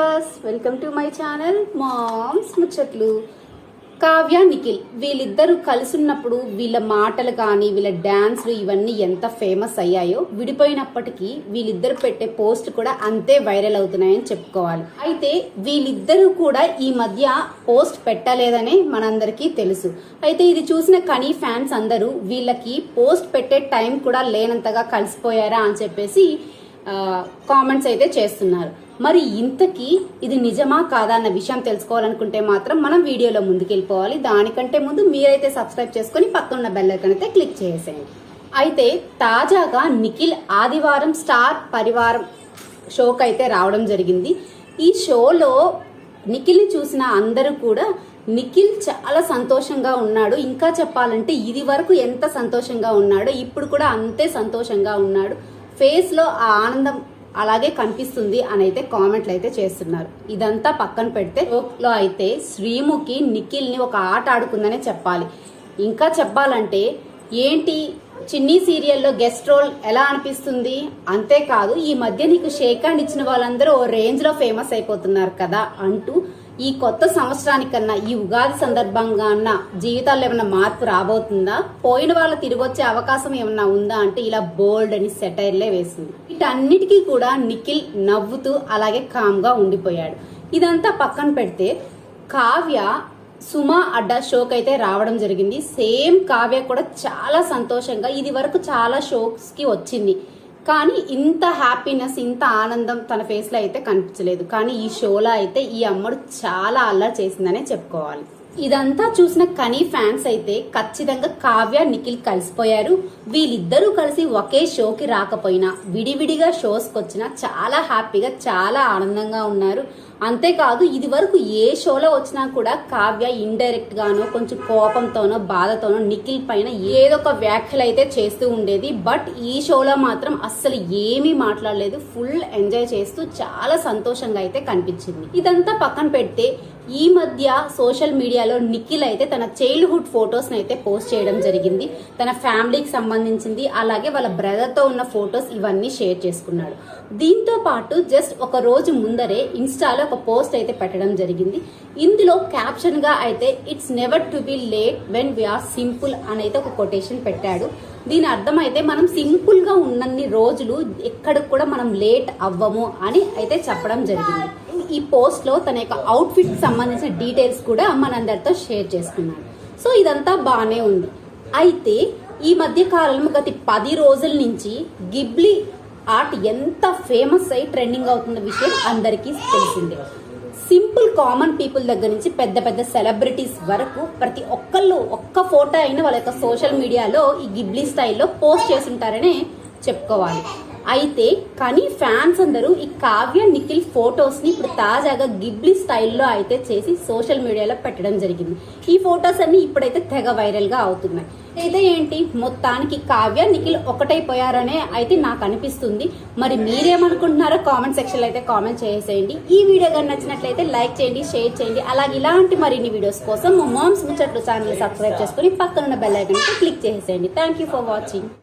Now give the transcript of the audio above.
Viewers welcome to my channel moms ముచ్చట్లు. కావ్య నిఖిల్ వీళ్ళిద్దరూ కలిసి ఉన్నప్పుడు వీళ్ళ మాటలు కానీ వీళ్ళ డ్యాన్స్లు ఇవన్నీ ఎంత ఫేమస్ అయ్యాయో విడిపోయినప్పటికీ వీళ్ళిద్దరు పెట్టే పోస్ట్ కూడా అంతే వైరల్ అవుతున్నాయని చెప్పుకోవాలి. అయితే వీళ్ళిద్దరూ కూడా ఈ మధ్య పోస్ట్ పెట్టలేదనే మనందరికీ తెలుసు. అయితే ఇది చూసిన కనీ ఫ్యాన్స్ అందరూ వీళ్ళకి పోస్ట్ పెట్టే టైం కూడా లేనంతగా కలిసిపోయారా అని చెప్పేసి కామెంట్స్ అయితే చేస్తున్నారు. మరి ఇంతకీ ఇది నిజమా కాదా అన్న విషయం తెలుసుకోవాలనుకుంటే మాత్రం మనం వీడియోలో ముందుకెళ్ళిపోవాలి. దానికంటే ముందు మీరైతే సబ్స్క్రైబ్ చేసుకుని పక్కన బెల్ ఐకాన్ అయితే క్లిక్ చేసేయండి. అయితే తాజాగా నిఖిల్ ఆదివారం స్టార్ పరివారం షోకి అయితే రావడం జరిగింది. ఈ షోలో నిఖిల్ని చూసిన అందరూ కూడా నిఖిల్ చాలా సంతోషంగా ఉన్నాడు. ఇంకా చెప్పాలంటే ఇది వరకు ఎంత సంతోషంగా ఉన్నాడో ఇప్పుడు కూడా అంతే సంతోషంగా ఉన్నాడు. ఫేస్లో ఆ ఆనందం అలాగే కనిపిస్తుంది అని అయితే కామెంట్లు అయితే చేస్తున్నారు. ఇదంతా పక్కన పెడితే లో అయితే శ్రీముఖి నిఖిల్ని ఒక ఆట ఆడుకుందనే చెప్పాలి. ఇంకా చెప్పాలంటే ఏంటి చిన్ని సీరియల్లో గెస్ట్ రోల్ ఎలా అనిపిస్తుంది? అంతేకాదు ఈ మధ్య నీకు షేక్ హ్యాండ్ ఇచ్చిన వాళ్ళందరూ ఓ రేంజ్లో ఫేమస్ అయిపోతున్నారు కదా అంటూ ఈ కొత్త సంవత్సరానికన్నా ఈ ఉగాది సందర్భంగా అన్న జీవితాల్లో ఏమైనా మార్పు రాబోతుందా? పోయిన వాళ్ళ తిరిగి వచ్చే అవకాశం ఏమన్నా ఉందా అంటే ఇలా బోల్డ్ అని సెటైర్లే వేసింది. వీటన్నిటికీ కూడా నిఖిల్ నవ్వుతూ అలాగే కామ్గా ఉండిపోయాడు. ఇదంతా పక్కన పెడితే కావ్య సుమా అడ్డా షోకి అయితే రావడం జరిగింది. సేమ్ కావ్య కూడా చాలా సంతోషంగా ఇది వరకు చాలా షోస్కి వచ్చింది. కానీ ఇంత హ్యాపీనెస్ ఇంత ఆనందం తన ఫేస్లో అయితే కనిపించలేదు. కానీ ఈ షోలో అయితే ఈ అమ్మడు చాలా అల్లరి చేసిందనే చెప్పుకోవాలి. ఇదంతా చూసిన కనీ ఫ్యాన్స్ అయితే ఖచ్చితంగా కావ్య నిఖిల్ కలిసిపోయారు. వీళ్ళిద్దరూ కలిసి ఒకే షోకి రాకపోయినా విడివిడిగా షోస్కి వచ్చినా చాలా హ్యాపీగా చాలా ఆనందంగా ఉన్నారు. అంతేకాదు ఇది వరకు ఏ షోలో వచ్చినా కూడా కావ్య ఇండైరెక్ట్ గానో కొంచెం కోపంతోనో బాధతోనో నిఖిల్ పైన ఏదో ఒక వ్యాఖ్యలు అయితే చేస్తూ ఉండేది. బట్ ఈ షోలో మాత్రం అస్సలు ఏమీ మాట్లాడలేదు. ఫుల్ ఎంజాయ్ చేస్తూ చాలా సంతోషంగా అయితే కనిపించింది. ఇదంతా పక్కన పెడితే ఈ మధ్య సోషల్ మీడియాలో నిఖిల్ అయితే తన చైల్డ్హుడ్ ఫొటోస్ని అయితే పోస్ట్ చేయడం జరిగింది. తన ఫ్యామిలీకి సంబంధించింది అలాగే వాళ్ళ బ్రదర్తో ఉన్న ఫొటోస్ ఇవన్నీ షేర్ చేసుకున్నాడు. దీంతో పాటు జస్ట్ ఒక రోజు ముందరే ఇన్స్టాలో ఒక పోస్ట్ అయితే పెట్టడం జరిగింది. ఇందులో క్యాప్షన్గా అయితే it's never to be late when we are simple అని అయితే ఒక కొటేషన్ పెట్టాడు. దీని అర్థం అయితే మనం సింపుల్గా ఉన్నన్ని రోజులు ఎక్కడికి కూడా మనం లేట్ అవ్వము అని అయితే చెప్పడం జరిగింది. ఈ పోస్ట్లో తన యొక్క అవుట్ఫిట్కి సంబంధించిన డీటెయిల్స్ కూడా మనందరితో షేర్ చేసుకున్నాడు. సో ఇదంతా బాగానే ఉంది. అయితే ఈ మధ్య కాలంలో గత పది రోజుల నుంచి గిబ్లీ ఆర్ట్ ఎంత ఫేమస్ అయి ట్రెండింగ్ అవుతున్న విషయం అందరికీ తెలిసిందే. సింపుల్ కామన్ పీపుల్ దగ్గర నుంచి పెద్ద పెద్ద సెలబ్రిటీస్ వరకు ప్రతి ఒక్కళ్ళు ఒక్క ఫోటో అయినా వాళ్ళ యొక్క సోషల్ మీడియాలో ఈ గిబ్లీ స్టైల్లో పోస్ట్ చేస్తుంటారనే చెప్పుకోవాలి. అయితే కానీ ఫ్యాన్స్ అందరూ ఈ కావ్య నిఖిల్ ఫొటోస్ని ఇప్పుడు తాజాగా గిబ్లీ స్టైల్లో అయితే చేసి సోషల్ మీడియాలో పెట్టడం జరిగింది. ఈ ఫొటోస్ అన్ని ఇప్పుడైతే తెగ వైరల్గా అవుతున్నాయి. అయితే ఏంటి? మొత్తానికి కావ్య నిఖిల్ ఒకటైపోయారనే అయితే నాకు అనిపిస్తుంది. మరి మీరేమనుకుంటున్నారో కామెంట్ సెక్షన్లో అయితే కామెంట్ చేసేయండి. ఈ వీడియో కానీ నచ్చినట్లయితే లైక్ చేయండి షేర్ చేయండి. అలాగే ఇలాంటి మరిన్ని వీడియోస్ కోసం మా మామ్స్ ముచ్చట్లు ఛానల్ సబ్స్క్రైబ్ చేసుకుని పక్కనున్న బెల్ ఐకన్ క్లిక్ చేసేయండి. Thank you for watching